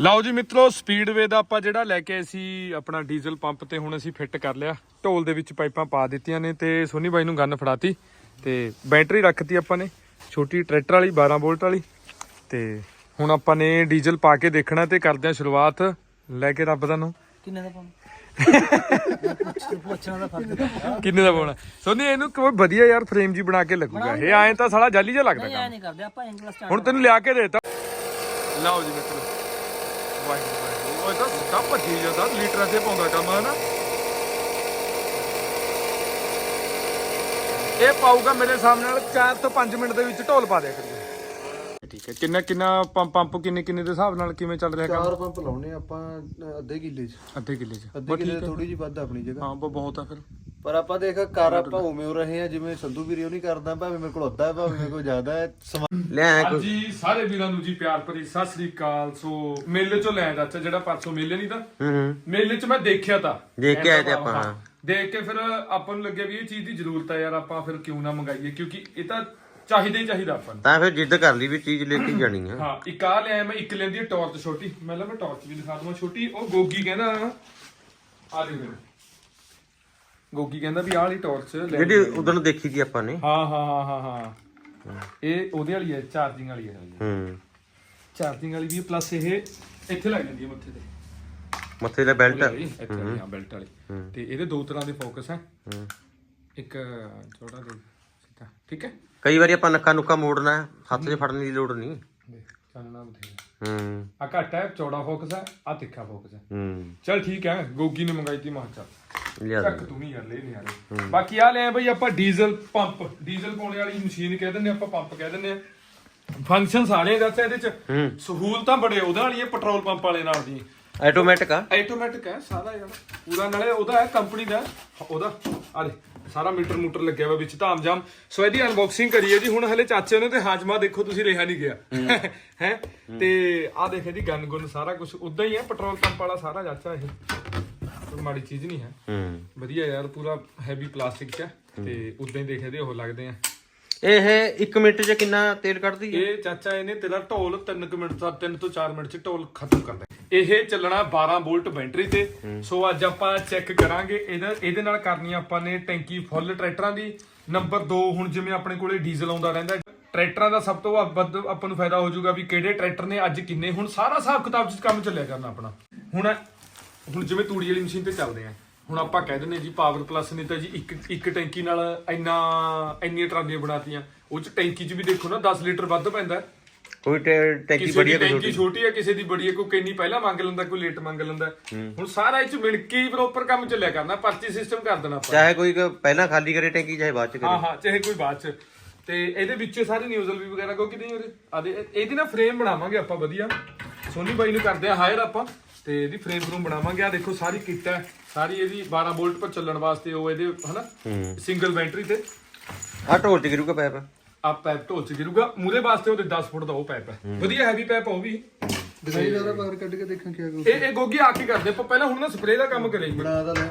ਲਓ ਜੀ ਮਿੱਤਰੋ ਸਪੀਡਵੇ ਦਾ ਆਪਾਂ ਜਿਹੜਾ ਲੈ ਕੇ ਆਏ ਸੀ ਆਪਣਾ ਡੀਜ਼ਲ ਪੰਪ ਤੇ ਹੁਣ ਅਸੀਂ ਫਿੱਟ ਕਰ ਲਿਆ। ਢੋਲ ਦੇ ਵਿੱਚ ਪਾਈਪਾਂ ਪਾ ਦਿੱਤੀਆਂ ਨੇ ਤੇ ਸੋਨੀ ਬਾਈ ਨੂੰ ਗੰਨ ਫੜਾਤੀ ਤੇ ਬੈਟਰੀ ਰੱਖਤੀ ਆਪਾਂ ਨੇ ਛੋਟੀ ਟਰੈਕਟਰ ਵਾਲੀ 12 ਵੋਲਟ ਵਾਲੀ ਤੇ ਹੁਣ ਆਪਾਂ ਨੇ ਡੀਜ਼ਲ ਪਾ ਕੇ ਦੇਖਣਾ ਤੇ ਕਰਦੇ ਹਾਂ ਸ਼ੁਰੂਆਤ। ਲੈ ਕੇ ਰੱਬ ਦਾ ਨੂੰ। ਕਿੰਨੇ ਦਾ ਪਾਉਣਾ? ਕਿੰਨੇ ਦਾ ਪਾਉਣਾ? ਸੋਨੀ ਇਹਨੂੰ ਕੋਈ ਵਧੀਆ ਯਾਰ ਫਰੇਮ ਜੀ ਬਣਾ ਕੇ ਲੱਗੂਗਾ। ਇਹ ਐਂ ਤਾਂ ਸਾਲਾ ਜਾਲੀ ਜਿਹਾ ਲੱਗਦਾ ਕੰਮ। ਹੁਣ ਤੈਨੂੰ ਲਿਆ ਕੇ ਦੇਤਾ। ਲਓ ਜੀ ਮਿੱਤਰੋ। ਵਾਹਿਗੁਰੂ ਵਾਹਿਗੁਰੂ। ਉਹ ਤਾਂ ਸਿੱਧਾ ਭੱਜੀ ਜਾਂਦਾ ਲੀਟਰਾਂ ਚ ਪਾਉਂਦਾ ਕੰਮ, ਹਨਾ? ਇਹ ਪਾਊਗਾ ਮੇਰੇ ਸਾਹਮਣੇ ਨਾਲ 4 ਤੋਂ 5 ਮਿੰਟ ਦੇ ਵਿੱਚ ਢੋਲ ਪਾ ਦਿਆ ਕਰੀਏ। ਠੀਕ ਹੈ। ਕਿੰਨਾ ਕਿੰਨਾ ਪੰਪ ਪੰਪ ਕਿੰਨੇ ਕਿੰਨੇ ਦੇ ਹਿਸਾਬ ਨਾਲ ਕਿਵੇਂ ਚੱਲ ਰਿਹਾ ਕੰਮ? ਚਾਰ ਪੰਪ ਲਾਉਣੇ ਆ ਆਪਾਂ ਅ, ਅੱਧੇ ਕਿੱਲੇ 'ਚ। ਅੱਧੇ ਕਿੱਲੇ ਚ। ਅੱਧੇ ਕਿੱਲੇ ਥੋੜੀ ਜਿਹੀ ਵੱਧ ਆ ਆਪਣੀ ਜਗ੍ਹਾ। ਹਾਂ ਬ- ਬਹੁਤ ਆ ਫਿਰ। ਪਰ ਆਪਾਂ ਦੇਖ ਕਰ ਆਪਾਂ ਉਵੇਂ ਹੋ ਰਹੇ ਆ ਜਿਵੇਂ ਸੰਧੂ ਵੀਰੇ ਉਹ ਨਹੀਂ ਕਰਦਾ ਭਾਵੇਂ ਮੇਰੇ ਕੋਲ ਅੱਧਾ ਹੈ ਭਾਵੇਂ ਮੇਰੇ ਕੋਲ ਜ਼ਿਆਦਾ ਹੈ ਸਮਾਂ ਲੈ ਹਾਂਜੀ ਸਾਰੇ ਵੀਰਾਂ ਨੂੰ ਜੀ ਪਿਆਰ ਭਰੀ ਸਤਿ ਸ੍ਰੀ ਅਕਾਲ। ਸੋ ਮੇਲੇ ਚੋਂ ਲੈ ਚਾਚਾ ਜਿਹੜਾ ਪਰਸੋਂ ਮੇਲੇ ਨਹੀਂ ਤਾਂ। ਹੂੰ ਹੂੰ। ਮੇਲੇ 'ਚ ਮੈਂ ਦੇਖਿਆ ਤਾਂ। ਦੇਖ ਕੇ ਆਏ ਤੇ ਆਪਾਂ, ਹਾਂ। ਦੇਖ ਕੇ ਫਿਰ ਆਪਾਂ ਨੂੰ ਲੱਗਿਆ ਵੀ ਇਹ ਚੀਜ਼ ਦੀ ਜ਼ਰੂਰਤ ਹੈ ਯਾਰ ਆਪਾਂ ਫਿਰ ਕਿਉਂ ਨਾ ਮੰਗਾਈਏ ਕਿਉਂਕਿ ਇਹ ਤਾਂ ਚਾਹੀਦਾ ਹੀ ਚਾਹੀਦਾ ਆਪਾਂ ਨੂੰ। ਤਾਂ ਫਿਰ ਜਿੱਦ ਕਰ ਲਈ ਵੀ ਚੀਜ਼ ਲੈ ਕੇ ਜਾਣੀ ਆ। ਹਾਂ ਇੱਕ ਆ ਲਿਆ ਮੈਂ ਇੱਕ ਲੈਂਦੀ ਟਾਰਚ ਛੋਟੀ। ਮੈਂ ਲਾ ਮੈਂ ਟਾਰਚ ਵੀ ਦਿਖਾ ਦਵਾਂ ਛੋਟੀ। ਉਹ ਗੋਗੀ ਕਹਿੰਦਾ ਆ ਦੇ ਫਿਰ ਗੋਗੀ ਕਹਿੰਦਾ ਵੀ ਆਹ ਵਾਲੀ ਟਾਰਚ ਲੈ ਜਿਹੜੀ। ਉਦੋਂ ਦੇਖੀ ਸੀ ਆਪਾਂ ਨੇ। ਹਾਂ ਹਾਂ ਹਾਂ ਹਾਂ ਹਾਂ। ਇਹ ਉਹਦੇ ਵਾਲੀ ਹੈ ਚਾਰਜਿੰਗ ਵਾਲੀ ਹੈ ਹੂੰ। ਚਾਰਜਿੰਗ ਵਾਲੀ ਵੀ ਪਲੱਸ ਇਹ ਇੱਥੇ ਲੱਗ ਜਾਂਦੀ ਹੈ ਮੱਥੇ ਤੇ। ਮੱਥੇ ਦਾ ਬੈਲਟ। ਇੱਥੇ ਵਾਲੀ, ਹਾਂ। ਬੈਲਟ ਵਾਲੀ। ਤੇ ਇਹਦੇ ਦੋ ਤਰ੍ਹਾਂ ਦੇ ਫੋਕਸ ਹੈ ਹੂੰ। ਇੱਕ ਛੋਟਾ ਸਿੱਧਾ। ਠੀਕ ਹੈ? ਕਈ ਵਾਰੀ ਆਪਾਂ ਨੱਕਾ ਨੁੱਕਾ ਮੋੜਨਾ ਹੈ, ਹੱਥ 'ਚ ਫੜਨ ਦੀ ਲੋੜ ਨਹੀਂ। ਦੇਖ ਚਾਨਣਾ ਬਥੇਰਾ। ਹੂੰ। ਆ ਘੱਟ ਹੈ ਚੌੜਾ ਫੋਕਸ ਹੈ ਆ ਤਿੱਖਾ ਫੋਕਸ ਹੈ। ਹੂੰ। ਚਲ ਠੀਕ ਹੈ ਗੋਗੀ ਨੇ ਮੰਗਾਈ ਤੀ ਮਾਚਾ ਲਿਆ ਚੱਕ ਤੂੰ ਵੀ ਗੱਲ ਇਹ ਨਹੀਂ ਯਾਰ। ਬਾਕੀ ਆ ਲੈ ਬਈ ਆਪਾਂ ਡੀਜ਼ਲ ਪੰਪ ਡੀਜ਼ਲ ਪਾਉਣੇ ਵਾਲੀ ਮਸ਼ੀਨ ਕਹਿ ਦਿੰਦੇ ਆਪਾਂ ਪੰਪ ਕਹਿ ਦਿੰਦੇ ਆ। ਫੰਕਸ਼ਨ ਸਾਰੇ ਦਾ ਇਹਦੇ ਚ। ਸਹੂਲਤਾਂ ਬੜੇ ਉਹਦੇ ਵਾਲੀ ਪੈਟਰੋਲ ਪੰਪ ਵਾਲੇ ਨਾਲ ਦੀ। ਆਟੋਮੈਟਿਕ ਆ। ਆਟੋਮੈਟਿਕ ਹੈ ਸਾਰਾ ਯਾਰ। ਪੂਰਾ ਨਾਲੇ ਉਹਦਾ ਹੈ ਕੰਪਨੀ ਦਾ। ਉਹਦਾ ਆ ਦੇ ਸਾਰਾ ਮੀਟਰ ਮੂਟਰ ਲੱਗਿਆ ਹੋਇਆ ਵਿੱਚ। ਧਾਮਜਾਮ ਸੋ ਇਹਦੀ ਅਨਬਾਕਸਿੰਗ ਕਰੀਏ ਜੀ। ਹੁਣ ਹਲੇ ਚਾਚੇ ਨੇ ਤੇ ਹਾਜਮਾ ਦੇਖੋ ਤੁਸੀਂ ਰਿਹਾ ਨਹੀਂ ਗਿਆ। ਹੈ? ਤੇ ਆ ਦੇਖ ਇਹਦੀ ਗਨ ਗੁਨ ਸਾਰਾ ਕੁਝ ਉਦਾਂ ਹੀ ਹੈ ਪੈਟਰੋਲ ਪੰਪ ਵਾਲਾ ਸਾਰਾ ਚਾਚਾ ਇਹ। ਕੋਈ ਮਾੜੀ ਚੀਜ਼ ਨਹੀਂ ਹੈ। ਵਧੀਆ ਯਾਰ ਪੂਰਾ ਹੈਵੀ ਪਲਾਸਟਿਕ ਚ ਤੇ ਉਦਾਂ ਹੀ ਦੇਖਦੇ ਉਹ ਲੱਗਦੇ ਆ। ਇਹ 1 ਮਿੰਟ 'ਚ ਕਿੰਨਾ ਤੇਲ ਕੱਢਦੀ ਹੈ? ਇਹ ਚਾਚਾ ਇਹਨੇ ਤੇਰਾ ਢੋਲ 3 ਮਿੰਟ ਦਾ 3 ਤੋਂ 4 ਮਿੰਟ ਚ ਢੋਲ ਖਤਮ ਕਰਦਾ। ਇਹ ਚੱਲਣਾ 12 ਵੋਲਟ ਬੈਟਰੀ ਤੇ। ਸੋ ਅੱਜ ਆਪਾਂ ਚੈੱਕ ਕਰਾਂਗੇ ਇਹਦਾ ਇਹਦੇ ਨਾਲ ਕਰਨੀ ਆਪਾਂ ਨੇ ਟੈਂਕੀ ਫੁੱਲ ਟਰੈਕਟਰਾਂ ਦੀ। ਨੰਬਰ 2 ਹੁਣ ਜਿਵੇਂ ਆਪਣੇ ਕੋਲੇ ਡੀਜ਼ਲ ਆਉਂਦਾ ਰਹਿੰਦਾ ਟਰੈਕਟਰਾਂ ਦਾ ਸਭ ਤੋਂ ਵੱਧ ਆਪਾਂ ਨੂੰ ਫਾਇਦਾ ਹੋ ਜਾਊਗਾ ਵੀ ਕਿਹੜੇ ਟਰੈਕਟਰ ਨੇ ਅੱਜ ਕਿੰਨੇ। ਹੁਣ ਸਾਰਾ ਹਿਸਾਬ ਕਿਤਾਬ ਚ ਕੰਮ ਚੱਲਿਆ ਕਰਨਾ ਆਪਣਾ। ਹੁਣ ਹੁਣ ਜਿਵੇਂ ਤੂੜੀ ਵਾਲੀ ਮਸ਼ੀਨ ਤੇ ਚੱਲਦੇ ਆ। ਹੁਣ ਆਪਾਂ ਕਹਿ ਦਿੰਦੇ ਜੀ ਪਾਵਰ ਪਲੱਸ ਨੇ ਤਾਂ ਜੀ ਇੱਕ ਇੱਕ ਟੈਂਕੀ ਨਾਲ ਇੰਨਾ ਇੰਨੀਆਂ ਟਰਾਲੀਆਂ ਬਣਾਤੀਆਂ। ਉਹ ਚ ਟੈਂਕੀ ਚ ਵੀ ਦੇਖੋ ਨਾ 10 ਲੀਟਰ ਵੱਧ ਪੈਂਦਾ। ਹੈ। ਕੋਈ ਟੈਂਕੀ ਬੜੀ ਹੈ ਕੋਈ ਟੈਂਕੀ ਛੋਟੀ। ਹੈ ਕਿਸੇ ਦੀ ਬੜੀ ਹੈ ਕੋਈ ਕਿੰਨੀ ਪਹਿਲਾਂ ਮੰਗ ਲੈਂਦਾ ਕੋਈ ਲੇਟ ਮੰਗ ਲੈਂਦਾ। ਹੁਣ ਸਾਰਾ ਇਹ ਚ ਮਿਲ ਕੇ ਹੀ ਪ੍ਰੋਪਰ ਕੰਮ ਚੱਲਿਆ ਕਰਨਾ ਪਰਚੀ ਸਿਸਟਮ ਕਰ ਦੇਣਾ ਆਪਾਂ। ਚਾਹੇ ਕੋਈ ਪਹਿਲਾਂ ਖਾਲੀ ਕਰੇ ਟੈਂਕੀ ਚਾਹੇ ਬਾਅਦ 'ਚ ਹਾਂ ਕਰੇ। ਹਾਂ ਚਾਹੇ ਕੋਈ ਬਾਅਦ ਚ। ਤੇ ਇਹਦੇ ਵਿੱਚ ਸਾਰੇ ਨਿਊਜ਼ਲ ਵੀ ਵਗੈਰਾ ਕੋਈ ਨਹੀਂ ਉਹਦੇ ਆਦੇ ਇਹਦੀ ਨਾ ਫਰੇਮ ਬਣਾਵਾਂਗੇ ਆਪਾਂ ਵਧੀਆ। ਸੋਨੀ ਬਾਈ ਨੂੰ ਕਰਦੇ ਆ ਹਾਇਰ ਆਪਾਂ। ਤੇ ਇਹਦੀ ਫਰੇਮ ਫਰੂਮ ਬਣਾਵਾਂਗੇ। ਆ ਦੇਖੋ ਸਾਰੀ ਕਿੱਟ ਹੈ। ਸਾਰੀ ਇਹਦੀ 12 ਵੋਲਟ ਪਰ ਚੱਲਣ ਵਾਸਤੇ ਉਹ ਇਹਦੇ ਹਨਾ? ਸਿੰਗਲ ਬੈਟਰੀ ਤੇ। ਆ ਢੋਲ 'ਚ ਗਿਰੂਗਾ ਪੈਪ? ਆ ਪੈਪ ਢੋਲ ਚ ਗਿਰੂਗਾ। ਮੂਰੇ ਵਾਸਤੇ ਉਹਦੇ 10 ਫੁੱਟ ਦਾ ਉਹ ਪੈਪ ਹੈ। ਵਧੀਆ ਹੈਵੀ ਪੈਪ ਉਹ ਵੀ। ਦਿਖਾਈ ਜ਼ਿਆਦਾ ਬਾਹਰ ਕੱਢ ਕੇ ਦੇਖਾਂ ਕੀ ਕੁਛ ਇਹ ਇਹ ਗੋਗੀ ਆ ਕੇ ਕਰਦੇ? ਆਪਾਂ ਪਹਿਲਾਂ ਹੁਣ ਨਾ ਸਪਰੇਅ ਦਾ ਕੰਮ ਕਰੀਏ।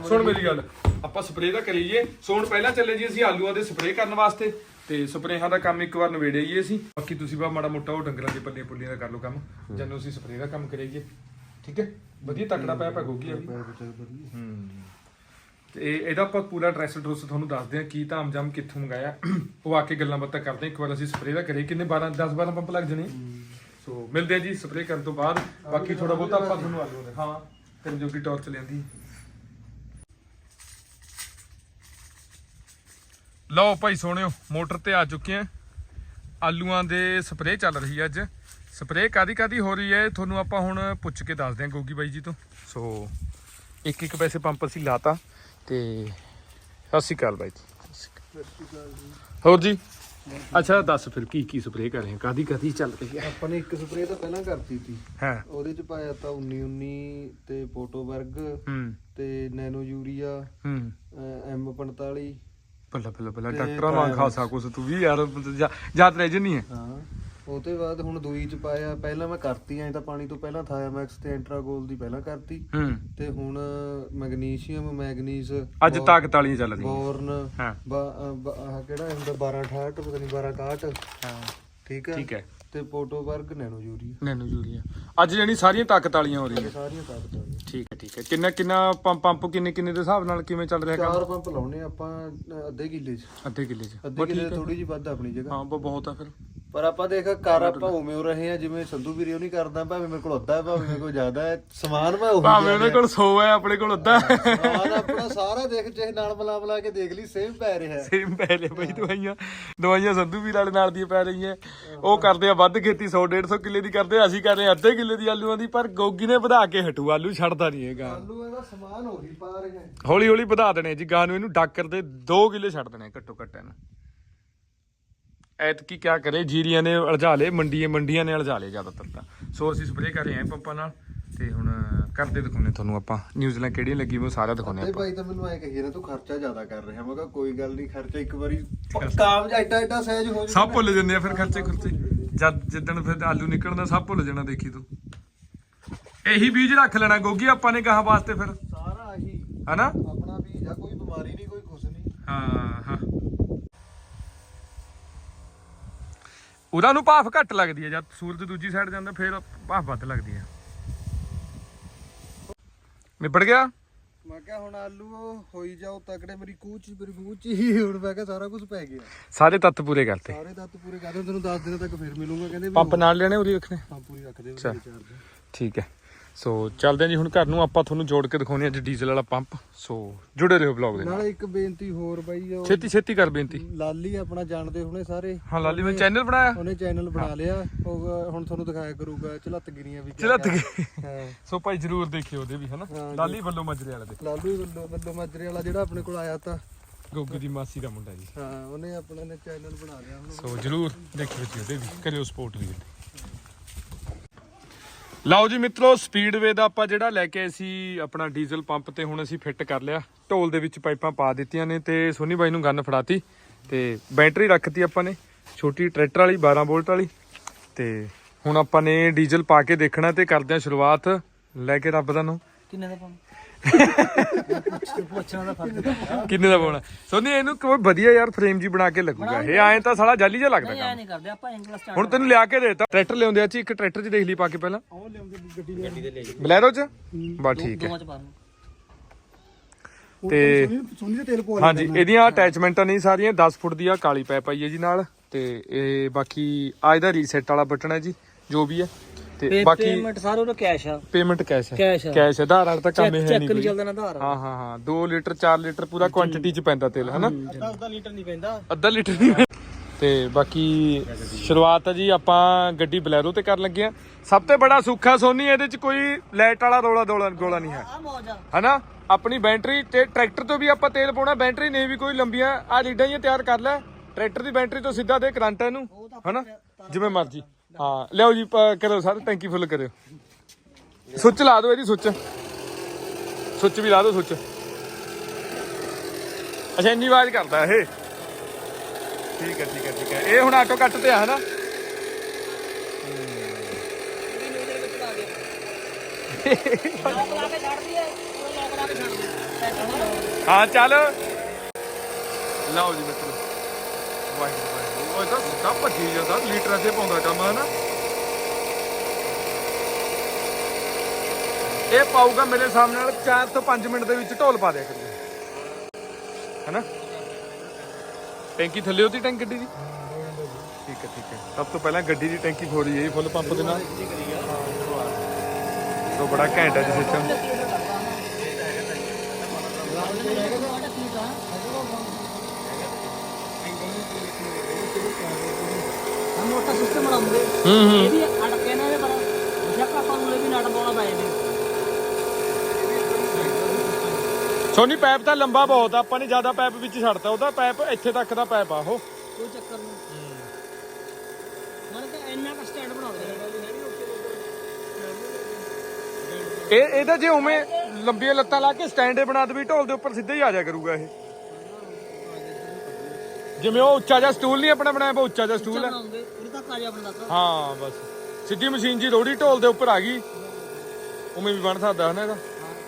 ਸੁਣ ਮੇਰੀ ਗੱਲ। ਆਪਾਂ ਸਪਰੇਅ ਦਾ ਕਰੀਏ। ਸੋ ਹੁਣ ਪਹਿਲਾਂ ਚੱਲੇ ਜੀ ਅਸੀਂ ਆਲੂਆਂ ਦੇ ਸਪਰੇਅ ਕਰਨ ਵਾਸਤੇ। ਤੇ ਸਪਰੇਹਾਂ ਦਾ ਕੰਮ ਇੱਕ ਵਾਰ ਨਵੇੜੇ ਹੀ ਅਸੀਂ। ਬਾਕੀ ਤੁਸੀਂ ਬਾ ਮਾੜਾ ਮੋਟਾ ਉਹ ਡੰਗਰਾਂ ਦੇ ਪੱਲੀਆਂ ਪੁੱਲੀਆਂ ਦਾ ਕਰ ਲਓ ਕੰਮ। ਜਦੋਂ ਅਸੀਂ ਸਪਰੇਅ ਦਾ ਕੰਮ ਕਰੀਏ। ਠੀਕ ਹੈ? ਵਧੀਆ ਤਕੜਾ ਪਿਆ ਪਿਆ ਗੋਗੀ ਆ ਵੀ ਹੂੰ ਤੇ ਇਹ- ਇਹਦਾ ਆਪਾਂ ਪੂਰਾ ਐਡਰੈਸ ਐਡਰੈਸ ਤੁਹਾਨੂੰ ਦੱਸਦੇ ਆ ਕੀ ਧਾਮਜਾਮ ਕਿੱਥੋਂ ਮੰਗਾਇਆ। ਉਹ ਆ ਕੇ ਗੱਲਾਂ ਬਾਤਾਂ ਕਰਦੇ ਆ ਇੱਕ ਵਾਰ ਅਸੀਂ ਸਪਰੇਅ ਦਾ ਕਰੀਏ। ਕਿੰਨੇ 12 10 12 ਪੰਪ ਲੱਗ ਜਣੇ। ਸੋ ਮਿਲਦੇ ਆ ਜੀ ਸਪਰੇਅ ਕਰਨ ਤੋਂ ਬਾਅਦ। ਬਾਕੀ ਥੋੜਾ ਬਹੁਤਾ ਆਪਾਂ ਤੁਹਾਨੂੰ ਆਲੂ ਦੇ ਹਾਂ ਤੇਰੇ ਜੋਗੀ ਟਾਰਚ ਲਿਆਂਦੀ। ਲਓ ਭਾਈ ਸੋਹਣਿਓ ਮੋਟਰ ਤੇ ਆ ਚੁੱਕੇ ਆ ਆਲੂਆਂ ਦੇ ਸਪਰੇਅ ਚੱਲ ਰਹੀ ਹੈ ਅੱਜ। ਸਪਰੇਅ ਕਾਦੀ ਕਾਦੀ ਹੋ ਰਹੀ ਹੈ ਤੁਹਾਨੂੰ ਆਪਾਂ ਹੁਣ ਪੁੱਛ ਕੇ ਦੱਸਦੇ ਹਾਂ ਗੋਗੀ ਬਾਈ ਜੀ ਤੋਂ। ਸੋ ਇੱਕ ਇੱਕ ਪੈਸੇ ਪੰਪ ਅਸੀਂ ਲਾਤਾ ਤੇ ਸਤਿ ਸ਼੍ਰੀ ਅਕਾਲ ਬਾਈ ਜੀ। ਹੋਰ ਜੀ? ਅੱਛਾ ਦੱਸ ਫਿਰ ਕੀ ਕੀ ਸਪਰੇਅ ਕਰ ਰਹੇ ਹੋ? ਕਾਦੀ ਕਾਦੀ ਚੱਲ ਰਹੀ ਹੈ? ਆਪਾਂ ਨੇ ਇੱਕ ਸਪਰੇਅ ਤਾਂ ਪਹਿਲਾਂ ਕਰਤੀ ਸੀ। ਹਾਂ। ਉਹਦੇ ਚ ਪਾਇਆ ਤਾਂ 19 19 ਤੇ ਫੋਟੋਵਰਗ ਹੂੰ। ਤੇ ਨੈਨੋ ਯੂਰੀਆ ਹੂੰ। ਐਮ 45 ਬੱਲਾ ਬੱਲਾ ਬੱਲਾ ਡਾਕਟਰਾਂ ਵਾਂਗ। ਖਾਸਾ ਕੁਛ ਤੂੰ ਵੀ ਯਾਰ ਜਾਤ ਰਹਿ ਜਣੀ ਹੈ। ਹਾਂ। ਉਹ ਤੋਂ ਬਾਅਦ ਹੁਣ ਦੂਈ ਚ ਪਾਇਆ ਪਹਿਲਾਂ ਮੈਂ ਕਰਤੀ ਐ ਤਾਂ ਪਾਣੀ ਤੋਂ ਪਹਿਲਾਂ ਥਾਇਆਮੈਕਸ ਤੇ ਐਂਟਰਾਗੋਲ ਦੀ ਪਹਿਲਾਂ ਕਰਤੀ। ਹੂੰ। ਤੇ ਹੁਣ ਮੈਗਨੀਸ਼ੀਅਮ ਮੈਗਨੀਜ਼ ਅੱਜ ਤਾਕਤ ਵਾਲੀਆਂ ਚੱਲ ਰਹੀਆਂ। ਬੋਰਨ ਹਾਂ। ਆਹ ਕਿਹੜਾ ਹੁੰਦਾ 1268 ਪਤਾ ਨਹੀਂ 1261 ਹਾਂ। ਠੀਕ ਹੈ? ਠੀਕ ਹੈ। ਤੇ ਪੋਟੋਵਰਗ ਨੈਨੋ ਯੂਰੀਆ ਨੈਨੋ ਯੂਰੀਆ ਅੱਜ ਜਾਨੀ ਸਾਰੀਆਂ ਤਾਕਤ ਵਾਲੀਆਂ ਹੋ ਰਹੀਆਂ। ਸਾਰੀਆਂ ਤਾਕਤ ਵਾਲੀਆਂ। ਠੀਕ ਹੈ ਠੀਕ ਹੈ। ਕਿੰਨਾ ਕਿੰਨਾ ਪੰਪ ਪੰਪ ਕਿੰਨੇ ਕਿੰਨੇ ਦੇ ਹਿਸਾਬ ਨਾਲ ਕਿਵੇਂ ਚੱਲ ਰਿਹਾ ਕੰਮ? ਚਾਰ ਪੰਪ ਲਾਉਣੇ ਆਪਾਂ ਅੱਧੇ ਕਿੱਲੇ 'ਚ। ਅੱਧੇ ਕਿੱਲੇ 'ਚ। ਅੱਧੇ ਕਿੱਲੇ ਥੋੜੀ ਜਿਹੀ ਵੱਧ ਆਪਣੀ ਜਗ੍ਹਾ। ਹਾਂ ਬਹੁਤ ਆ ਫਿਰ। ਪਰ ਆਪਾਂ ਦੇਖ ਕਰ ਆਪਾਂ ਉਵੇਂ ਹੋ ਰਹੇ ਆ ਜਿਵੇਂ ਸੰਧੂ ਵੀਰੇ ਉਹ ਨਹੀਂ ਕਰਦਾ ਭਾਵੇਂ ਮੇਰੇ ਕੋਲ ਅੱਧਾ ਹੈ ਭਾਵੇਂ ਮੇਰੇ ਕੋਲ ਜ਼ਿਆਦਾ ਹੈ ਸਮਾਨ ਮੈਂ ਉਹੀ ਭਾਵੇਂ ਉਹਦੇ ਕੋਲ 100 ਹੈ ਆਪਣੇ ਕੋਲ ਅੱਧਾ ਸਮਾਨ ਆਪਣਾ ਸਾਰਾ ਦੇਖ ਜੇ ਨਾਲ ਮਿਲਾ ਮਿਲਾ ਕੇ ਦੇਖ ਲਈ ਸੇਮ ਪੈ ਰਿਹਾ ਹੈ। ਸੇਮ ਪੈ ਲੈ ਬਈ ਦਵਾਈਆਂ ਦਵਾਈਆਂ ਸੰਧੂ ਵੀਰ ਵਾਲੇ ਨਾਲ ਦੀਆਂ ਪੈ ਰਹੀਆਂ। ਉਹ ਕਰਦੇ ਆ ਵੱਧ ਖੇਤੀ 100 150 ਕਿੱਲੇ ਦੀ ਕਰਦੇ ਆ, ਅਸੀਂ ਕਰ ਰਹੇ ਆ ਅੱਧੇ ਕਿੱਲੇ ਦੀ ਆਲੂਆਂ ਦੀ ਪਰ ਗੋਗੀ ਨੇ ਵਧਾ ਕੇ ਹਟੂ ਆਲੂ ਛੱਡਦਾ ਨਹੀਂ ਹੈਗਾ। ਆਲੂ ਇਹਦਾ ਸਮਾਨ ਉਹੀ ਪਾ ਰਿਹਾ ਹੈ। ਹੌਲੀ ਹੌਲੀ ਵਧਾ ਦੇਣੇ ਜੀ ਗਾਂ ਨੂੰ ਇਹਨੂੰ ਡਾਕਰ ਦੇ 2 ਕਿੱਲੇ ਛੱਡ ਦੇਣੇ ਘੱਟੋ ਘੱਟ ਇਹਨੂੰ। ਐਤਕੀ ਕਿਆ ਕਰੇ ਜੀਰੀਆਂ ਨੇ ਅਲਝਾ ਲਏ ਮੰਡੀਆਂ ਮੰਡੀਆਂ ਨੇ ਅਲਝਾ ਲਏ ਜ਼ਿਆਦਾਤਰ ਤਾਂ। ਸੋ ਅਸੀਂ ਸਪਰੇਅ ਕਰ ਰਹੇ ਹਾਂ ਪੰਪਾਂ ਨਾਲ ਤੇ ਹੁਣ ਕਰਦੇ ਦਿਖਾਉਨੇ ਤੁਹਾਨੂੰ ਆਪਾਂ। ਨਿਊਜ਼ੀਲੈਂਡ ਕਿਹੜੀਆਂ ਲੱਗੀ ਮੈਂ ਉਹ ਸਾਰਾ ਦਿਖਾਉਨੇ ਆਪਾਂ। ਭਾਈ ਤਾਂ ਮੈਨੂੰ ਐ ਕਹੀ ਨਾ ਤੂੰ ਖਰਚਾ ਜ਼ਿਆਦਾ ਕਰ ਰਿਹਾ ਮੈਂ ਕਿਹਾ ਕੋਈ ਗੱਲ ਨਹੀਂ ਖਰਚਾ ਇੱਕ ਵਾਰੀ ਕਾਮ ਜਾਂ ਐਡਾ ਐਡਾ ਸਹਿਜ ਹੋ ਸਭ ਭੁੱਲ ਜਾਂਦੇ ਆ ਫਿਰ ਖਰਚੇ ਖੁਰਚੇ। ਜਦ ਜਿੱਦਣ ਫਿਰ ਆਲੂ ਨਿਕਲਣਾ ਸਭ ਭੁੱਲ ਜਾਣਾ ਦੇਖੀ ਤੂੰ। ਇਹੀ ਬੀਜ ਰੱਖ ਲੈਣਾ ਗੋਗੀ ਆਪਾਂ ਨੇ ਕਹਾ ਵਾਸਤੇ ਫਿਰ। ਸਾਰਾ ਆਹੀ ਹਨਾ? ਆਪਣਾ ਵੀ ਜਾਂ ਕੋਈ ਬਿਮਾਰੀ ਨਹੀਂ ਕੋਈ ਕੁਛ ਨਹੀਂ। ਹਾਂ। ਉਹਦਾ ਨੂੰ ਭਾਫ ਘੱਟ ਲੱਗਦੀ ਹੈ ਜਦ ਸੂਰਜ ਦੂਜੀ ਸਾਈਡ ਜਾਂਦਾ ਫਿਰ ਭਾਫ ਵੱਧ ਲੱਗਦੀ ਹੈ ਨਿਬੜ ਗਿਆ? ਮੈਂ ਕਿਹਾ ਹੁਣ ਆਲੂ ਹੋਈ ਜਾਓ ਤਕੜੇ ਮੇਰੀ ਕੂਚ ਮੇਰੀ ਕੂਚ ਹੀ ਹੁਣ ਮੈਂ ਕਿਹਾ ਸਾਰਾ ਕੁਝ ਪੈ ਗਿਆ। ਸਾਰੇ ਤੱਤ ਪੂਰੇ ਕਰਤੇ। ਸਾਰੇ ਤੱਤ ਪੂਰੇ ਕਰ ਦੇ ਤੈਨੂੰ 10 ਦਿਨਾਂ ਤੱਕ ਫਿਰ ਮਿਲੂੰਗਾ ਕਹਿੰਦੇ ਪੰਪ ਨਾਲ ਲੈਣੇ ਉਰੀ ਰੱਖਣੇ? ਹਾਂ ਪੂਰੀ ਰੱਖ ਦੇ। ਚਾਰਜ ਠੀਕ ਹੈ। ਸੋ ਚੱਲਦੇ ਹਾਂ ਜੀ ਹੁਣ ਘਰ ਨੂੰ ਆਪਾਂ ਤੁਹਾਨੂੰ ਜੋੜ ਕੇ ਦਿਖਾਉਣੇ ਅੱਜ ਡੀਜ਼ਲ ਵਾਲਾ ਪੰਪ। ਸੋ ਜੁੜੇ ਰਹੋ ਬਲੌਗ ਦੇ ਨਾਲ। ਨਾਲੇ ਇੱਕ ਬੇਨਤੀ ਹੋਰ ਬਾਈ ਉਹ ਛੇਤੀ ਛੇਤੀ ਕਰ ਬੇਨਤੀ। ਲਾਲੀ ਆਪਣਾ ਜਾਣਦੇ ਹੋਣੇ ਸਾਰੇ। ਹਾਂ ਲਾਲੀ ਮੈਂ ਚੈਨਲ ਬਣਾਇਆ। ਉਹਨੇ ਚੈਨਲ ਬਣਾ ਲਿਆ। ਉਹ ਹੁਣ ਤੁਹਾਨੂੰ ਦਿਖਾਇਆ ਕਰੂਗਾ ਝਲੱਤਗਿਰੀਆਂ ਵੀ। ਕਿਆ ਝਲੱਤ ਕਿਆ। ਹਾਂ। ਸੋ ਭਾਈ ਜਰੂਰ ਦੇਖਿਓ ਉਹਦੇ ਵੀ ਹਨਾ? ਲਾਲੀ ਵੱਲੋਂ ਮਜਰੇ ਵਾਲੇ ਦੇ ਲਾਲੂ ਵੱਲੋਂ ਵੱਲੋਂ ਮਾਜਰੇ ਵਾਲਾ ਜਿਹੜਾ ਆਪਣੇ ਕੋਲ ਆਇਆ ਤਾਂ। ਗੋਗੀ ਦੀ ਮਾਸੀ ਦਾ ਮੁੰਡਾ ਜੀ। ਹਾਂ ਉਹਨੇ ਆਪਣਾ ਨੇ ਚੈਨਲ ਬਣਾ ਲਿਆ ਹੁਣ। ਸੋ ਜਰੂਰ ਦੇਖਿਓ ਜੀ ਉਹਦੇ ਵੀ ਕਰਿਓ ਸਪੋਰਟ ਵੀ ਲਓ ਜੀ ਮਿੱਤਰੋ ਸਪੀਡਵੇ ਦਾ ਆਪਾਂ ਜਿਹੜਾ ਲੈ ਕੇ ਆਏ ਸੀ, ਆਪਣਾ ਡੀਜ਼ਲ ਪੰਪ ਤੇ ਹੁਣ ਅਸੀਂ ਫਿੱਟ ਕਰ ਲਿਆ। ਢੋਲ ਦੇ ਵਿੱਚ ਪਾਈਪਾਂ ਪਾ ਦਿੱਤੀਆਂ ਨੇ ਤੇ ਸੋਨੀ ਬਾਈ ਨੂੰ ਗੰਨ ਫੜਾਤੀ ਤੇ ਬੈਟਰੀ ਰੱਖਤੀ ਆਪਾਂ ਨੇ, ਛੋਟੀ ਟਰੈਕਟਰ ਵਾਲੀ 12 ਵੋਲਟ ਵਾਲੀ ਤੇ ਹੁਣ ਆਪਾਂ ਨੇ ਡੀਜ਼ਲ ਪਾ ਕੇ ਦੇਖਣਾ ਤੇ ਕਰਦੇ ਹਾਂ ਸ਼ੁਰੂਆਤ। ਲੈ ਕੇ ਰੱਬ ਦਾ ਨੂੰ। ਕਿੰਨੇ ਦਾ ਪਾਉਣਾ? ਪੁੱਛਣਾ ਦਾ ਫ਼ਰਕ ਕਿੰਨੇ ਦਾ ਪਾਉਣਾ? ਸੋਨੀ ਇਹਨੂੰ ਕੋਈ ਵਧੀਆ ਯਾਰ ਫਰੇਮ ਜੀ ਬਣਾ ਕੇ ਲੱਗੂਗਾ? ਇਹ ਐਂ ਤਾਂ ਸਾਲਾ ਜਾਲੀ ਜਿਹਾ ਲੱਗਦਾ ਨਹੀਂ ਕੰਮ। ਐ ਨਹੀਂ ਕਰਦੇ ਆਪਾਂ ਇੰਗਲਿਸ਼ ਸਟਾਰਟ ਹੁਣ ਤੈਨੂੰ ਲਿਆ ਕੇ ਦੇਤਾ। ਟਰੈਕਟਰ ਲਿਆਉਂਦੇ ਆ ਚ ਇੱਕ ਟਰੈਕਟਰ ਚ ਦੇਖ ਲਈ ਪਾ ਕੇ ਪਹਿਲਾਂ। ਉਹ ਲਿਆਉਂਦੇ ਗੱਡੀ ਦੇ ਬਲੈਰੋ ਚ? ਬਸ ਠੀਕ ਹੈ। ਦੋਵਾਂ ਚ ਪਾ ਲਓ ਤੇ ਸੋਨੀ ਦੇ ਤੇਲ ਪਵਾ ਹਾਂਜੀ ਇਹਦੀਆਂ ਅਟੈਚਮੈਂਟਾਂ ਨਹੀਂ ਸਾਰੀਆਂ 10 ਫੁੱਟ ਦੀ ਆ ਕਾਲੀ ਪਾਈਪ ਆਈ ਹੈ ਜੀ ਨਾਲ। ਤੇ ਇਹ ਬਾਕੀ ਆ ਇਹਦਾ ਰੀਸੈਟ ਵਾਲਾ ਬਟਨ ਹੈ ਜੀ ਜੋ ਵੀ ਹੈ। ਤੇ ਬਾਕੀ ਪੇਮੈਂਟ ਸਾਰਾ ਉਹਦਾ ਕੈਸ਼ ਆ। ਪੇਮੈਂਟ ਕੈਸ਼ ਹੈ ਕੈਸ਼ ਆ। ਕੈਸ਼ ਆਧਾਰ ਵਾਲਾ ਤਾਂ ਕੰਮ ਚੈੱਕ ਹੈ ਚੈੱਕ ਨਹੀਂ ਨਹੀਂ ਚੱਲਦਾ ਨਾ ਆਧਾਰ। ਹਾਂ ਹਾਂ ਹਾਂ। 2 ਲੀਟਰ 4 ਲੀਟਰ ਪੂਰਾ ਕੁਆਂਟੀਟੀ ਚ ਪੈਂਦਾ ਤੇਲ ਹਨਾ? ਅੱਧਾ ਲੀਟਰ ਨਹੀਂ ਪੈਂਦਾ। ਅੱਧਾ ਲੀਟਰ ਨਹੀਂ ਤੇ ਬਾਕੀ ਸ਼ੁਰੂਆਤ ਹੈ ਜੀ ਆਪਾਂ ਗੱਡੀ ਬਲੈਰੋ ਤੇ ਕਰਨ ਲੱਗੇ ਆ। ਸਭ ਤੋਂ ਬੜਾ ਸੁੱਖਾ ਸੋਨੀ ਇਹਦੇ ਚ ਕੋਈ ਲਾਈਟ ਵਾਲਾ ਰੋਲਾ ਦੋਲਾ ਗੋਲਾ ਨਹੀਂ ਹੈ। ਆ ਮੌਜ ਆ। ਹਨਾ? ਆਪਣੀ ਬੈਟਰੀ ਤੇ ਟਰੈਕਟਰ ਤੋਂ ਵੀ ਆਪਾਂ ਤੇਲ ਪਾਉਣਾ ਬੈਟਰੀ ਨਹੀਂ ਵੀ ਕੋਈ ਲੰਬੀਆਂ। ਆ ਲੀਡਾਂ ਹੀ ਤਿਆਰ ਕਰ ਲੈ। ਟਰੈਕਟਰ ਦੀ ਬੈਟਰੀ ਤੋਂ ਸਿੱਧਾ ਦੇ ਕਰੰਟ ਇਹਨੂੰ ਹਨਾ? ਜਿਵੇਂ ਮਰਜ਼ੀ। ਹਾਂ, ਲਿਆਓ ਜੀ, ਪ- ਕਰੋ ਸਾਰੇ ਟੈਂਕੀ ਫੁੱਲ ਕਰਿਓ। ਸੁੱਚ ਲਾ ਦਿਓ ਇਹਦੀ ਸੁੱਚ। ਸੁੱਚ ਵੀ ਲਾ ਦਿਓ ਸੁੱਚ। ਅੱਛਾ, ਇੰਨੀ ਆਵਾਜ਼ ਕਰਦਾ ਇਹ। ਠੀਕ ਹੈ ਠੀਕ ਹੈ ਠੀਕ ਹੈ। ਇਹ ਹੁਣ ਆਟੋ ਕੱਟ ਤੇ ਆ, ਹਨਾ? ਲੋਕ ਲਾ ਕੇ ਛੱਡ ਦਈਏ ਉਹ ਲੋਕ ਲਾ ਕੇ ਛੱਡ ਦੇ ਨਾ ਹਾਂ, ਚੱਲ। ਲਓ ਜੀ, ਮਿੱਤਰੋ। ਵਾਹਿਗੁਰੂ ਵਾਹਿਗੁਰੂ। ਉਹ ਤਾਂ ਸਿੱਧਾ ਭੱਜੀ ਜਾਂਦਾ, ਲੀਟਰਾਂ 'ਚ ਪਾਉਂਦਾ ਕੰਮ, ਹਨਾ? ਇਹ ਪਾਊਗਾ ਮੇਰੇ ਸਾਹਮਣੇ ਨਾਲ 4 ਤੋਂ 5 ਮਿੰਟ ਦੇ ਵਿੱਚ ਢੋਲ ਪਾ ਦਿਆ ਕਰੀਏ। ਹਨਾ? ਟੈਂਕੀ ਥੱਲੇ ਉਹਦੀ ਟੈਂਕ ਗੱਡੀ ਦੀ? ਠੀਕ ਹੈ ਠੀਕ ਹੈ। ਸਭ ਤੋਂ ਪਹਿਲਾਂ ਗੱਡੀ ਦੀ ਟੈਂਕੀ ਖੋਲੀ ਹੈ ਫੁੱਲ ਪੰਪ ਦੇ ਨਾਲ। ਸੋ ਬੜਾ ਘੈਂਟ ਹੈ ਜੀ ਸਿਸਟਮ ਹਮ ਮੋਟਾ ਸਿਸਟਮ ਬਣਾਉਂਦੇ ਹੂੰ ਹੂੰ ਇਹ ਵੀ ਅਟਕੇ ਨਾ ਇਹ ਪਰ ਜੱਕ ਆਪਾਂ ਨੂੰ ਇਹ ਵੀ ਨਟ ਪਾਉਣਾ ਪੈ ਜਾਂਦੇ ਸੋਨੀ ਪਾਈਪ ਤਾਂ ਲੰਬਾ ਬਹੁਤ ਆ ਆਪਾਂ ਨੇ ਜ਼ਿਆਦਾ ਪਾਈਪ ਵਿੱਚ ਛੱਡਤਾ ਉਹਦਾ ਪਾਈਪ ਇੱਥੇ ਤੱਕ ਦਾ ਪਾਈਪ ਆ ਉਹ। ਕੋਈ ਚੱਕਰ ਨਹੀਂ। ਮਨ ਤਾਂ ਇੰਨਾ ਕੁ ਸਟੈਂਡ ਬਣਾ ਦੇ ਇਹ ਇਹਦਾ ਜੇ ਉਵੇਂ ਲੰਬੀਆਂ ਲੱਤਾਂ ਲਾ ਕੇ ਸਟੈਂਡੇ ਬਣਾ ਦਵੀ ਢੋਲ ਦੇ ਉੱਪਰ ਸਿੱਧਾ ਹੀ ਆ ਜਾ ਕਰੂਗਾ ਇਹ। ਜਿਵੇਂ ਉਹ ਉੱਚਾ ਜਿਹਾ ਸਟੂਲ ਨਹੀਂ ਆਪਣਾ ਬਣਾਇਆ ਬਹੁਤ ਉੱਚਾ ਜਿਹਾ ਸਟੂਲ ਹੈ। ਹਾਂ ਬਸ। ਸਿੱਧੀ ਮਸ਼ੀਨ ਜੀ ਰੋੜੀ ਢੋਲ ਦੇ ਉੱਪਰ ਆ ਗਈ। ਉਵੇਂ ਵੀ ਬਣ ਸਕਦਾ ਹਨਾ ਇਹਦਾ।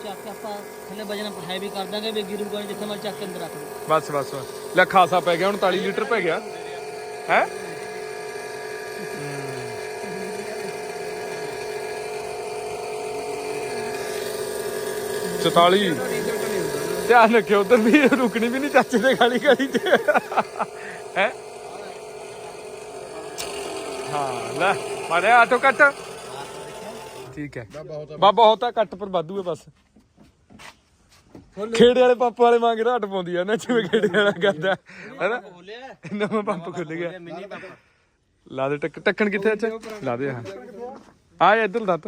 ਚੱਕ ਆਪਾਂ ਥੱਲੇ ਵਜਨ ਹੈ ਵੀ ਕਰ ਦਾਂਗੇ ਵੀ ਗਿਰੂਗਾ ਜਿੱਥੇ ਮੈਂ ਚੱਕ ਅੰਦਰ ਰੱਖ ਬਸ ਬਸ। ਲੈ ਖਾਸਾ ਪੈ ਗਿਆ ਹੁਣ 40 ਲੀਟਰ ਪੈ ਗਿਆ। ਹੈ? ਚੁਤਾਲੀ ਧਿਆਨ ਰੱਖਿਓ ਉਧਰ ਵੀ ਰੁਕਣੀ ਵੀ ਨਹੀਂ ਚਾਚੇ ਦੇ ਗਾਲੀ ਗਾਲੀ ਚ। ਹੈ? ਹਾਂ ਲੈ ਮਾਰੇ ਆਟੋ ਕੱਟ। ਠੀਕ ਹੈ। ਬਾ ਬਹੁਤ ਆ ਕੱਟ ਪਰ ਵਾਧੂ ਹੈ ਬਸ। ਖੇੜੇ ਵਾਲੇ ਪੰਪ ਵਾਲੇ ਮੰਗ ਰਾਟ ਪਾਉਂਦੀ ਆ ਨਾ ਜਿਵੇਂ ਖੇੜੇ ਵਾਲਾ ਕਰਦਾ। ਹੈਨਾ? ਨਵਾਂ ਪੰਪ ਖੁੱਲ ਗਿਆ। ਲਾ ਦੇ ਟੱਕ ਟੱਕਣ ਕਿੱਥੇ ਅੱਛਾ? ਲਾ ਦੇ ਹਾਂ। ਆ ਇੱਧਰ ਦੱਤ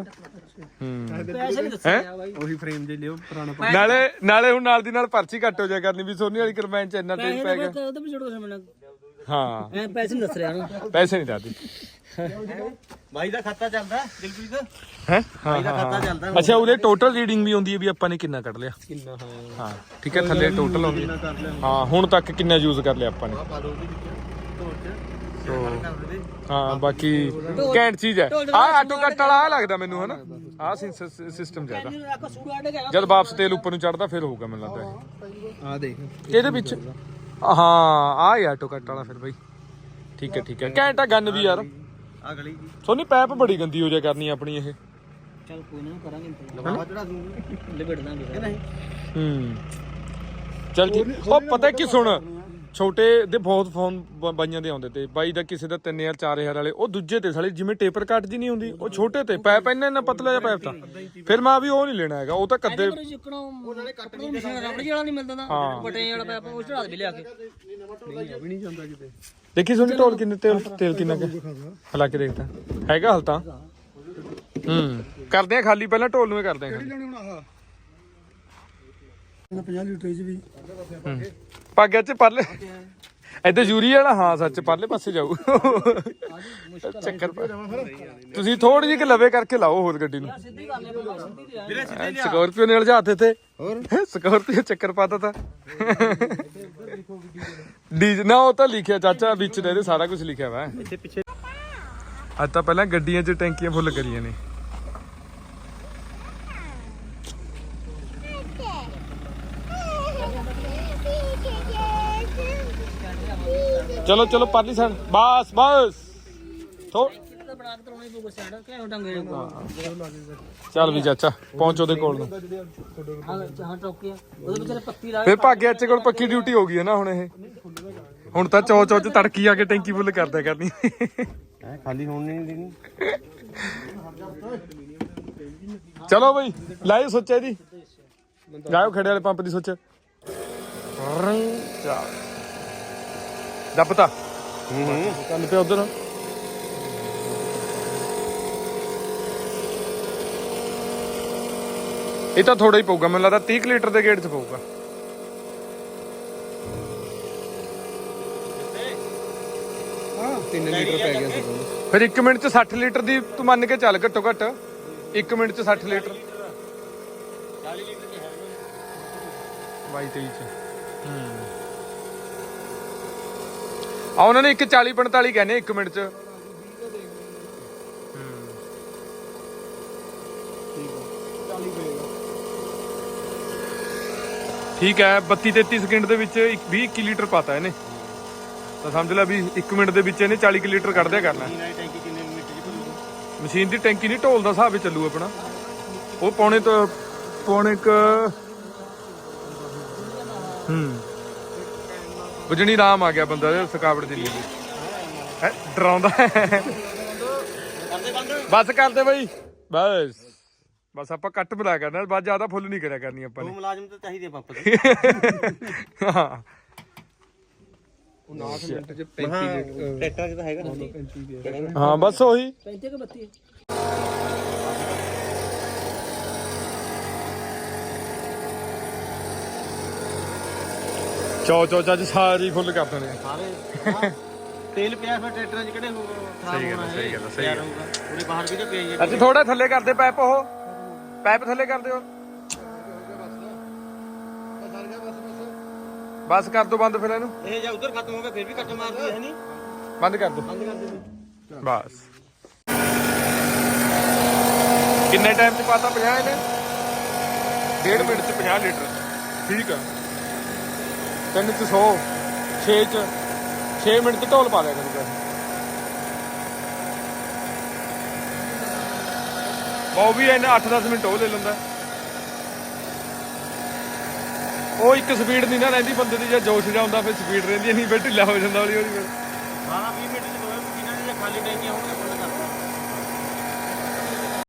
ਹੂੰ। ਪੈਸੇ ਨਹੀਂ ਦੱਸਿਆ ਆ ਬਾਈ। ਉਹੀ ਫਰੇਮ ਜੇ ਲਿਓ ਪੁਰਾਣਾ ਨਾਲੇ ਨਾਲੇ ਹੁਣ ਨਾਲ ਦੀ ਨਾਲ ਪਰਚੀ ਕੱਟ ਹੋ ਜਾ ਕਰਨੀ ਵੀ ਸੋਨੀ ਵਾਲੀ ਕਰਮੈਨ ਚ ਇੰਨਾ ਤੇਲ ਪੈਸੇ ਪੈ ਦਾ ਗਿਆ। ਉਹਦਾ ਵੀ ਜੋੜੋ ਸਮਝਣਾ ਹਾਂ। ਐ ਪੈਸੇ ਨਹੀਂ ਦੱਸ ਰਿਹਾ ਨਾ ਪੈਸੇ ਨਹੀਂ ਦਾਦੀ ਬਾਈ ਦਾ ਖਾਤਾ ਚੱਲਦਾ ਦਿਲਪ੍ਰੀਤ? ਹੈ? ਹਾਂ ਇਹਦਾ ਖਾਤਾ ਹਾਂ। ਚੱਲਦਾ ਅੱਛਾ ਉਹਦੇ ਟੋਟਲ ਰੀਡਿੰਗ ਵੀ ਹੁੰਦੀ ਹੈ ਵੀ ਆਪਾਂ ਨੇ ਕਿੰਨਾ ਕੱਢ ਲਿਆ। ਕਿੰਨਾ ਹਾਂ। ਹਾਂ ਠੀਕ ਹੈ ਥੱਲੇ ਟੋਟਲ ਆਉਂਦੀ ਹੈ ਕਰ ਲਿਆ। ਹਾਂ ਹੁਣ ਤੱਕ ਕਿੰਨਾ ਯੂਜ਼ ਕਰ ਲਿਆ ਆਪਾਂ ਨੇ। ਪਾ ਦੋ ਉਹਦੇ ਵਿੱਚ ਢੋਲ ਚ। ਸੋ ਕਰ ਦੇਵੇ ਹਾਂ ਬਾਕੀ ਘੈਂਟ ਚੀਜ਼ ਹੈ। ਆ ਆਟੋ ਕੱਟ ਵਾਲਾ ਆ ਲੱਗਦਾ ਮੈਨੂੰ ਹਨਾ? ਆ ਸਿਸਟਮ ਜ਼ਿਆਦਾ। ਜਦ ਵਾਪਸ ਤੇਲ ਉੱਪਰ ਨੂੰ ਚੜਦਾ ਫਿਰ ਹੋਊਗਾ ਮੈਨੂੰ ਲੱਗਦਾ ਇਹ। ਆ ਦੇਖ। ਇਹਦੇ ਵਿੱਚ ਹਾਂ ਆ ਹੀ ਆਟੋ ਕੱਟ ਵਾਲਾ ਫਿਰ ਬਈ। ਠੀਕ ਹੈ ਠੀਕ ਹੈ। ਘੈਂਟ ਗੰਨ ਵੀ ਯਾਰ। ਆ ਗਲੀ ਜੀ ਸੋਨੀ ਪੈਪ ਬੜੀ ਗੰਦੀ ਹੋ ਜਾ ਕਰਨੀ ਆਪਣੀ ਇਹ। ਚੱਲ ਕੋਈ ਨਾ ਕਰਾਂਗੇ ਲਵਾਵਾ ਚੜਾ ਦੂੰਗੀ। ਲਿਬੜ ਦਾਂਗੇ। ਹੂੰ। ਚੱਲ ਠੀਕ। ਉਹ ਪਤਾ ਕੀ ਸੁਣ? ਛੋਟੇ ਦੇ ਬਹੁਤ ਫੋਨ ਬਾਈਆਂ ਦੇ ਆਉਂਦੇ ਤੇ ਬਾਈ ਦਾ ਕਿਸੇ ਦਾ 3000 4000 ਵਾਲੇ ਉਹ ਦੂਜੇ ਤੇ ਸਾਲੇ ਜਿਵੇਂ ਟੇਪਰ ਕੱਟ ਜੀ ਨਹੀਂ ਹੁੰਦੀ ਉਹ ਛੋਟੇ ਤੇ ਪੈਪ ਇੰਨਾ ਇੰਨਾ ਪਤਲਾ ਜਿਹਾ ਪੈਪ ਤਾਂ। ਫਿਰ ਮੈਂ ਵੀ ਉਹ ਨਹੀਂ ਲੈਣਾ ਹੈਗਾ ਉਹ ਤਾਂ ਕੱਦੇ ਪਰ ਜਿੱਕਣੋਂ ਉਹ ਨਾਲੇ ਕੱਟ ਨਹੀਂ ਮਸ਼ੀਨ ਰਬੜ ਜਿਹੜਾ ਨਹੀਂ ਮਿਲਦਾ ਨਾ ਬਟੇ ਵਾਲਾ ਪੈਪ ਉਹ ਚੜਾ ਦੇ ਵੀ ਲਿਆ ਕੇ। ਵੀ ਨਹੀਂ ਜਾਂਦਾ ਕਿਤੇ। ਦੇਖੀ ਸੋਨੀ ਟੋਲ ਕਿੰਨੇ ਤੇਲ ਤੇਲ ਕਿੰਨਾ ਕੁ ਹਲਾ ਕੇ ਦੇਖਦਾ ਹੈਗਾ ਹਲ ਤਾਂ। ਹੂੰ ਕਰਦੇ ਆ ਖਾਲੀ ਪਹਿਲਾਂ ਢੋਲ ਨੂੰ ਹੀ ਕਰਦੇ ਆ ਖਾਲੀ। ਹੁਣ ਆਹ? 50 ਲੀਟਰ ਚ ਵੀ। ਪਾਗਿਆ ਚ ਪਰਲੇ। ਇੱਧਰ ਯੂਰੀ ਵਾਲਾ? ਹਾਂ ਸੱਚ ਪਰਲੇ ਪਾਸੇ ਜਾਊ। ਚੱਕਰ ਪਾ ਤੁਸੀਂ ਥੋੜੀ ਜਿਹੀ ਕਿ ਲਵੇ ਕਰਕੇ ਲਾਓ ਹੋਰ ਗੱਡੀ ਨੂੰ। ਸਕਾਰਪੀਓ ਨੇ ਉਲਝਾ ਦਿੱਤੇ ਤੇ ਹੋਰ? ਸਕਾਰਪੀਓ ਚੱਕਰ ਪਾਤਾ ਤਾ। ਡੀਜ ਨਾ ਉਹ ਤਾਂ ਲਿਖਿਆ ਚਾਚਾ ਵਿੱਚ ਦੇ ਇਹਦੇ ਸਾਰਾ ਕੁਝ ਲਿਖਿਆ ਵਾ। ਇੱਥੇ ਪਿੱਛੇ ਅੱਜ ਤਾਂ ਪਹਿਲਾਂ ਗੱਡੀਆਂ 'ਚ ਟੈਂਕੀਆਂ ਫੁੱਲ ਕਰੀਆਂ ਨੇ। ਚਲੋ ਚਲੋ ਪਰਲੀ ਸਾਈਡ ਬਸ ਬਸ। ਥੋ ਚੱਲ ਵੀ ਚਾਚਾ ਪਹੁੰਚ ਉਹਦੇ ਕੋਲ ਨੂੰ। ਲਾ ਫੇ ਭਾਗਿਆ ਚ ਕੋਲ ਪੱਕੀ ਡਿਊਟੀ ਹੋ ਗਈ ਹੈ ਨਾ ਹੁਣ ਇਹ। ਹੁਣ ਤਾਂ ਚੌ ਚੌ ਚ ਤੜਕੀ ਆ ਕੇ ਟੈਂਕੀ ਫੁੱਲ ਕਰਦਾ ਕਰਨੀ। ਖਾਲੀ ਹੋਣ ਨਹੀਂ ਦੇਣੀ? ਚਲੋ ਬਈ ਲਾਇਓ ਸੋਚਿਆ ਇਹਦੀ। ਜਾਓ ਖੜੇ ਵਾਲੇ ਪੰਪ ਦੀ ਸੋਚ। ਦੱਬਤਾ ਹੂੰ ਹੂੰ ਚੱਲ ਪਿਆ ਉਧਰ। ਇਹ ਤਾਂ ਥੋੜਾ ਹੀ ਪਊਗਾ ਮੈਨੂੰ ਲੱਗਦਾ 30 ਕੁ ਲੀਟਰ ਦੇ ਗੇਟ 'ਚ ਪਊਗਾ। ਹਾਂ 3 ਲੀਟਰ ਪੈ ਗਿਆ ਸੀ। ਤੁਹਾਨੂੰ ਫਿਰ 1 ਮਿੰਟ 'ਚ 60 ਲੀਟਰ ਦੀ ਤੂੰ ਮੰਨ ਕੇ ਚੱਲ ਘੱਟੋ ਘੱਟ। 1 ਮਿੰਟ 'ਚ 60 ਲੀਟਰ। 40 ਲੀਟਰ ਦੀ ਹੈ। 22 23 'ਚ। ਹੂੰ। ਆ, ਉਹਨਾਂ ਨੇ 1 40 45 ਕਹਿੰਦੇ 1 ਮਿੰਟ 'ਚ। ਠੀਕ ਹੈ 32 33 ਸਕਿੰਟ ਦੇ ਵਿੱਚ 20 21 ਲੀਟਰ ਪਾਤਾ ਇਹਨੇ। ਤਾਂ ਸਮਝ ਲੈ ਵੀ 1 ਮਿੰਟ ਦੇ ਵਿੱਚ ਇਹਨੇ 40 ਕੁ ਲੀਟਰ ਕੱਢਦਿਆ ਕਰਨਾ। ਮਸ਼ੀਨ ਦੀ ਟੈਂਕੀ ਨਹੀਂ, ਢੋਲ ਦਾ ਹਿਸਾਬ ਹੀ ਚੱਲੂ ਆਪਣਾ। ਉਹ ਪੌਣੇ ਤੋਂ ਪੌਣੇ ਕ ਹੂੰ। ਵਜਣੀ ਆਰਾਮ ਆ ਗਿਆ ਬੰਦਾ ਦੇ ਥਕਾਵਟ ਦੀ ਨਹੀਂ ਹੈ? ਡਰਾਉਂਦਾ ਬਸ ਕਰਦੇ ਬਈ। ਬਸ। ਬਸ ਆਪਾਂ ਕੱਟ ਬਣਾ ਕਰਨਾ ਬਸ ਜ਼ਿਆਦਾ ਫੁੱਲ ਨਹੀਂ ਕਰਿਆ ਕਰਨੀ ਆਪਾਂ ਨੇ। ਮੁਲਾਜ਼ਮ ਤਾਂ ਚਾਹੀਦੇ ਪੰਪ ਦੇ ਹਾਂ। 59 ਮਿੰਟ ਚ 35 ਲੀਟਰ ਟਰੈਕਟਰ ਚ ਤਾਂ ਹੈਗਾ ਨਾ 35 ਗਿਆ ਹਾਂ ਬਸ ਉਹੀ। 35 ਕਿ 32 ਚੌ ਚੌ ਚੱਜ ਸਾਰੀ ਫੁੱਲ ਕਰ ਦੇਣੇ। ਸਾਰੇ ਤੇਲ ਪਿਆ ਫਿਰ ਟਰੈਕਟਰਾਂ ਚ ਕਿਹੜੇ ਖਰਾਬ ਸਹੀ ਗੱਲ ਹੋਣਾ ਹੈ, ਸਹੀ ਗੱਲ ਸਹੀ ਗੱਲ। ਉਹਦੇ ਬਾਹਰ ਵੀ ਤਾਂ ਪਿਆ ਹੀ। ਹੈ ਅੱਜ ਥੋੜਾ ਥੱਲੇ ਕਰਦੇ ਪੈਪ ਉਹ। ਪੈਪ ਥੱਲੇ ਕਰਦੇ ਹੋ ਬਸ ਕਰ ਦੋ ਬੰਦ ਫਿਰ ਇਹਨੂੰ। ਇਹ ਜਾਂ ਉਧਰ ਖਤਮ ਹੋ ਗਿਆ ਫਿਰ ਵੀ ਕੱਟ ਮਾਰਦੀ ਹੈ ਨਹੀਂ? ਬੰਦ ਕਰ ਦੋ। ਬੰਦ ਕਰ ਦੇ ਬਸ। ਕਿੰਨੇ ਟਾਈਮ ਚ ਪਾਤਾ? 50 ਇਹਨੇ? ਡੇਢ ਮਿੰਟ ਚ 50 ਲੀਟਰ। ਠੀਕ ਆ। ਤਿੰਨ ਚ 100 6 ਚ 6 ਮਿੰਟ ਚ ਢੋਲ ਪਾ ਦਿਆ ਕਰੂਗਾ। ਉਹ ਵੀ ਇਹਨੇ 8-10 ਮਿੰਟ ਉਹ ਲੈ ਲੈਂਦਾ। ਉਹ ਇੱਕ ਸਪੀਡ ਨਹੀਂ ਨਾ ਰਹਿੰਦੀ ਬੰਦੇ ਦੀ ਜੇ ਜੋਸ਼ ਜਾਉਂਦਾ ਫਿਰ ਸਪੀਡ ਰਹਿੰਦੀ ਨਹੀਂ ਫਿਰ ਢਿੱਲਾ ਹੋ ਜਾਂਦਾ ਹੌਲੀ ਹੌਲੀ ਫਿਰ। 12 20 ਮਿੰਟ ਚ ਦੋਵੇਂ ਮਸ਼ੀਨਾਂ ਦੀਆਂ ਖਾਲੀ ਟੈਂਕੀਆਂ ਹੋਣਗੀਆਂ